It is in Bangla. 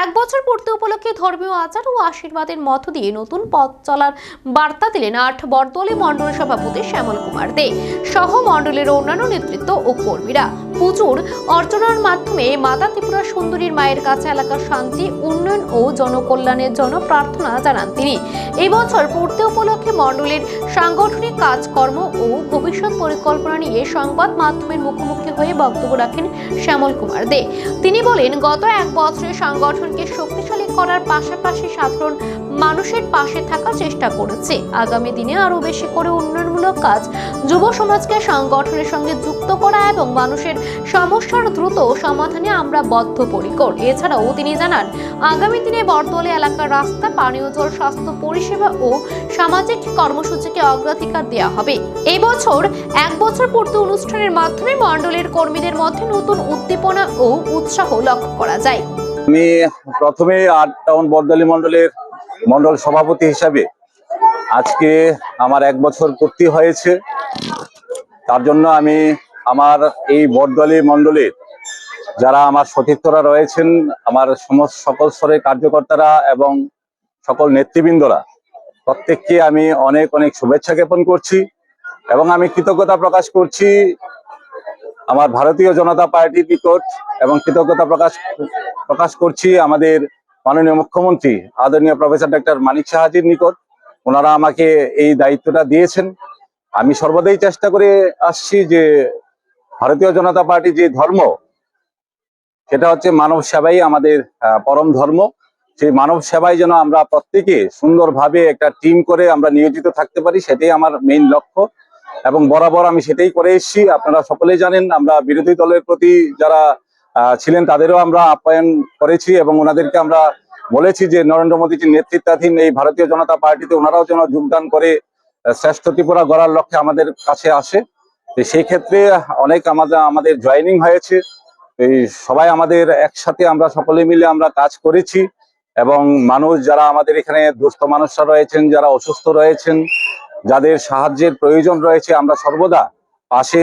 এক বছর পূর্তি উপলক্ষে ধর্মীয় আচার ও আশীর্বাদের মধ্য দিয়ে নতুন পথ চলার বার্তা দিলেন আট বরদলি মণ্ডল সভাপতি শ্যামল কুমার দে। সহ মণ্ডলের অন্যান্য নেতৃত্ব ও কর্মীরা। পুজোর অর্চনার মাধ্যমে মাতা ত্রিপুরা সুন্দরীর মায়ের কাছে এলাকার শান্তি, উন্নয়ন ও জনকল্যাণের জন্য প্রার্থনা জানান তিনি। এবছর পূর্তি উপলক্ষে মণ্ডলের সাংগঠনিক কাজকর্ম ও ভবিষ্যৎ পরিকল্পনা নিয়ে সংবাদ মাধ্যমের মুখোমুখি হয়ে বক্তব্য রাখেন শ্যামল কুমার দে। তিনি বলেন, গত এক বছরে সংগঠনকে শক্তিশালী করার পাশাপাশি সাধারণ মানুষের পাশে থাকার চেষ্টা করেছে। আগামী দিনে আরও বেশি করে উন্নয়নমূলক কাজ যুব সমাজকে সংগঠনের সঙ্গে যুক্ত করা এবং মানুষের সমস্যার দ্রুত সমাধানে আমরা বদ্ধপরিকর। এছাড়াও তিনি জানান, আগামী দিনে বর্তমানে এলাকার রাস্তা, পানীয় জল, স্বাস্থ্য পরিষেবা ও সামাজিক কর্মসূচিকে অগ্রাধিকার দেওয়া হবে। এই বছর এক বছর পূর্তি অনুষ্ঠানের মাধ্যমে মণ্ডলের কর্মীদের মধ্যে নতুন উদ্দীপনা ও উৎসাহ লক্ষ্য করা যায়। আমি প্রথমে আট টাউন বরদলি মন্ডলের মন্ডল সভাপতি হিসাবে আজকে আমার এক বছর পূর্তি হয়েছে। তার জন্য আমি আমার এই বরদলি মন্ডলের যারা আমার সতীর্থরা রয়েছেন, আমার সমস্ত সকল স্তরের কার্যকর্তারা এবং সকল নেতৃবৃন্দরা, প্রত্যেককে আমি অনেক অনেক শুভেচ্ছা জ্ঞাপন করছি এবং আমি কৃতজ্ঞতা প্রকাশ করছি আমার ভারতীয় জনতা পার্টির নিকট এবং কৃতজ্ঞতা প্রকাশ প্রকাশ করছি আমাদের মাননীয় মুখ্যমন্ত্রী, আদরণীয় প্রফেসর ডক্টর মানিক সাহাজির নিকট। ওনারা আমাকে এই দায়িত্বটা দিয়েছেন। আমি সর্বদাই চেষ্টা করে আসছি যে ভারতীয় জনতা পার্টি যে ধর্ম, সেটা হচ্ছে মানব সেবাই আমাদের পরম ধর্ম। সেই মানব সেবায় যেন আমরা প্রত্যেকে সুন্দরভাবে একটা টিম করে আমরা নিয়োজিত থাকতে পারি, সেটাই আমার মেইন লক্ষ্য। এবং বরাবর আমি সেটাই করে এসেছি। আপনারা সকলেই জানেন, আমরা বিরোধী দলের প্রতি যারা ছিলেন, তাদেরও আমরা আপ্যায়ন করেছি এবং ওনাদেরকে আমরা বলেছি যে নরেন্দ্র মোদীজির নেতৃত্বাধীন এই ভারতীয় জনতা পার্টিতে ওনারাও যেন যোগদান করে শ্রেষ্ঠ ত্রিপুরা গড়ার লক্ষ্যে আমাদের কাছে আসে। তো সেই ক্ষেত্রে অনেক আমাদের আমাদের জয়নিং হয়েছে। এই সবাই আমাদের একসাথে আমরা সকলে মিলে আমরা কাজ করেছি এবং মানুষ যারা আমাদের এখানে দুস্থ মানুষরা রয়েছেন, যারা অসুস্থ রয়েছেন, যাদের সাহায্যের প্রয়োজন রয়েছে, আমরা সর্বদা পাশে